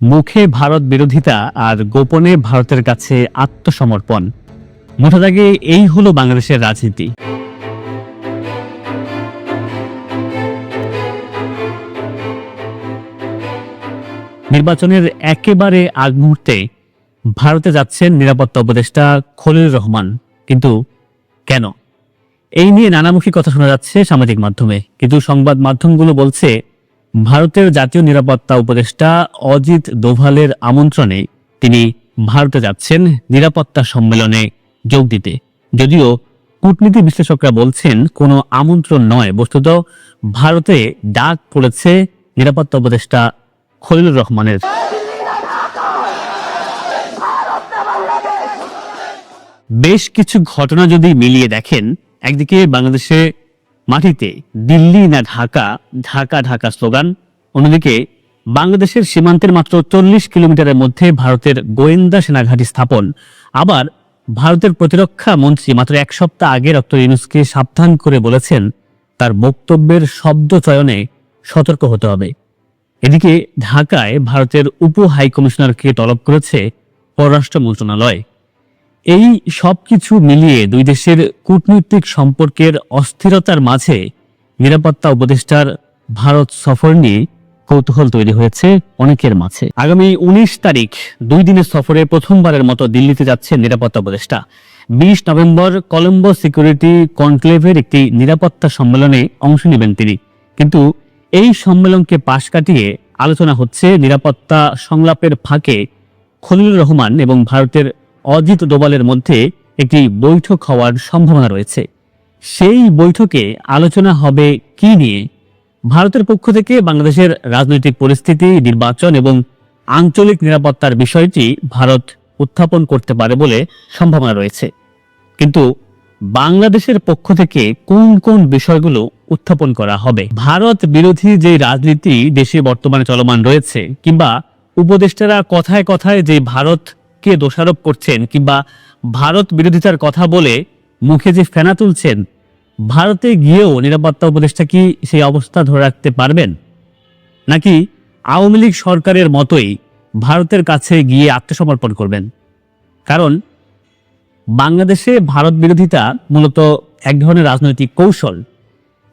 মুখে ভারত বিরোধিতা আর গোপনে ভারতের কাছে আত্মসমর্পণ। মোটা দাগে এই হলো বাংলাদেশের রাজনীতি। নির্বাচনের একেবারে আগ মুহূর্তে ভারতে যাচ্ছেন নিরাপত্তা উপদেষ্টা খলিল রহমান। কিন্তু কেন? এই নিয়ে নানামুখী কথা শোনা যাচ্ছে সামাজিক মাধ্যমে। কিন্তু সংবাদ মাধ্যমগুলো বলছে ভারতের জাতীয় নিরাপত্তা উপদেষ্টা অজিত দোভালের আমন্ত্রণে তিনি ভারতে যাচ্ছেন নিরাপত্তা সম্মেলনে যোগ দিতে। যদিও কূটনীতি বিশ্লেষকরা বলছেন, কোনো আমন্ত্রণ নয়। বস্তুত ভারতে ডাক পড়েছে নিরাপত্তা উপদেষ্টা খলিলুর রহমানের। বেশ কিছু ঘটনা যদি মিলিয়ে দেখেন, একদিকে বাংলাদেশে মাটিতে দিল্লি না ঢাকা ঢাকা ঢাকা স্লোগান। অন্যদিকে বাংলাদেশের সীমান্তের মাত্র চল্লিশ কিলোমিটারের মধ্যে ভারতের গোয়েন্দা সেনাঘাঁটি স্থাপন। আবার ভারতের প্রতিরক্ষা মন্ত্রী মাত্র এক সপ্তাহ আগে ডক্টর ইউনুসকে সাবধান করে বলেছেন, তার বক্তব্যের শব্দ চয়নে সতর্ক হতে হবে। এদিকে ঢাকায় ভারতের উপ হাই কমিশনারকে তলব করেছে পররাষ্ট্র মন্ত্রণালয়। এই সবকিছু মিলিয়ে দুই দেশের কূটনৈতিক সম্পর্কের অস্থিরতার মাঝে নিরাপত্তা উপদেষ্টার ভারত সফর নিয়ে কৌতূহল তৈরি হয়েছে অনেকের মাঝে। আগামী উনিশ তারিখ দুই দিনের সফরে প্রথমবারের মতো দিল্লিতে যাচ্ছে নিরাপত্তা উপদেষ্টা। বিশ নভেম্বর কলম্বো সিকিউরিটি কনক্লেভের একটি নিরাপত্তা সম্মেলনে অংশ নেবেন তিনি। কিন্তু এই সম্মেলনকে পাশ কাটিয়ে আলোচনা হচ্ছে নিরাপত্তা সংলাপের ফাঁকে খলিলুর রহমান এবং ভারতের অজিত ডোভালের মধ্যে একটি বৈঠক হওয়ার সম্ভাবনা রয়েছে। সেই বৈঠকে আলোচনা হবে কি নিয়ে? ভারতের পক্ষ থেকে বাংলাদেশের রাজনৈতিক পরিস্থিতি, নির্বাচন এবং আঞ্চলিক নিরাপত্তার বিষয়টি ভারত উত্থাপন করতে পারে বলে সম্ভাবনা রয়েছে। কিন্তু বাংলাদেশের পক্ষ থেকে কোন কোন বিষয়গুলো উত্থাপন করা হবে? ভারত বিরোধী যে রাজনীতি, দেশে বর্তমানে চলমান রয়েছে, কিংবা উপদেষ্টারা কথায় কথায় যে ভারতকে দোষারোপ করছেন কিংবা ভারত বিরোধিতার কথা বলে মুখে যে ফেনা তুলছেন, ভারতে গিয়েও নিরাপত্তা উপদেষ্টা কি সেই অবস্থা ধরে রাখতে পারবেন? নাকি আওয়ামী লীগ সরকারের মতোই ভারতের কাছে গিয়ে আত্মসমর্পণ করবেন? কারণ বাংলাদেশে ভারত বিরোধিতা মূলত এক ধরনের রাজনৈতিক কৌশল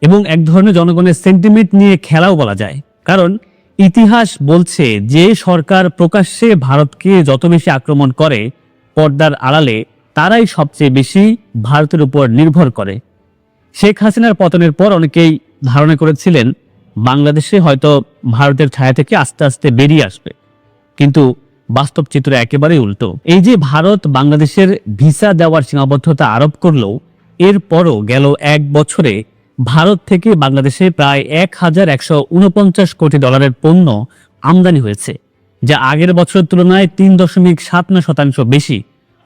এবং এক ধরনের জনগণের সেন্টিমেন্ট নিয়ে খেলাও বলা যায়। কারণ ইতিহাস বলছে যে সরকার প্রকাশ্যে ভারতকে যত বেশি আক্রমণ করে পর্দার আড়ালে, তারাই সবচেয়ে বেশি ভারতের উপর নির্ভর করে। শেখ হাসিনার পতনের পর অনেকেই ধারণা করেছিলেন, বাংলাদেশে হয়তো ভারতের ছায়া থেকে আস্তে আস্তে বেরিয়ে আসবে। কিন্তু বাস্তব চিত্র একেবারেই উল্টো। এই যে ভারত বাংলাদেশের ভিসা দেওয়ার সীমাবদ্ধতা আরোপ করল এরপরও গেল এক বছরে ভারত থেকে বাংলাদেশে প্রায় এক হাজার একশো উনপঞ্চাশ কোটি ডলারের পণ্য আমদানি হয়েছে, যা আগের বছরের তুলনায় তিন দশমিক সাত শতাংশ বেশি।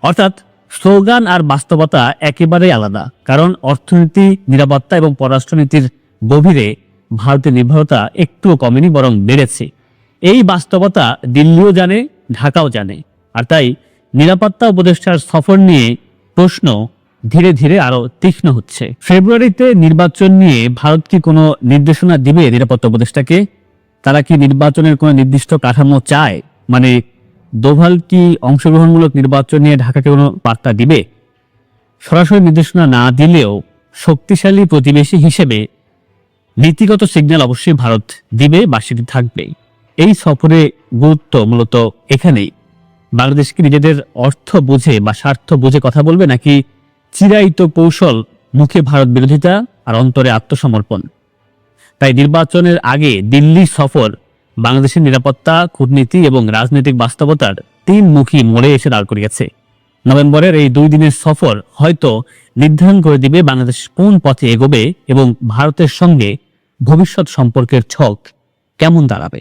অর্থাৎ স্লোগান আর বাস্তবতা একেবারেই আলাদা, কারণ অর্থনীতি, নিরাপত্তা এবং পররাষ্ট্রনীতির গভীরে ভারতের নির্ভরতা একটুও কমেনি, বরং বেড়েছে। এই বাস্তবতা দিল্লিও জানে, ঢাকাও জানে, আর তাই নিরাপত্তা উপদেষ্টার সফর নিয়ে প্রশ্ন ধীরে ধীরে আরও তীক্ষ্ণ হচ্ছে। ফেব্রুয়ারিতে নির্বাচন নিয়ে ভারত কি কোনো নির্দেশনা দিবে নিরাপত্তা উপদেষ্টাকে? তারা কি নির্বাচনের কোনো নির্দিষ্ট কাঠামো চায়? মানে দোভাল কি অংশগ্রহণমূলক নির্বাচন নিয়ে ঢাকাকে কোনো বার্তা দিবে? সরাসরি নির্দেশনা না দিলেও শক্তিশালী প্রতিবেশী হিসেবে নীতিগত সিগন্যাল অবশ্যই ভারত দিবে বা সেটি থাকবে এই সফরে গুরুত্ব মূলত এখানেই। বাংলাদেশকে নিজেদের অর্থ বুঝে বা স্বার্থ বুঝে কথা বলবে নাকি চিরায়িত কৌশল মুখে ভারত বিরোধিতা আর অন্তরে আত্মসমর্পণ। তাই নির্বাচনের আগে দিল্লি সফর, বাংলাদেশের নিরাপত্তা, কূটনীতি এবং রাজনৈতিক বাস্তবতার তিন মুখী মোড়ে এসে দাঁড় করিয়েছে। নভেম্বরের এই দুই দিনের সফর হয়তো নির্ধারণ করে দিবে বাংলাদেশ কোন পথে এগোবে এবং ভারতের সঙ্গে ভবিষ্যৎ সম্পর্কের ছক কেমন দাঁড়াবে।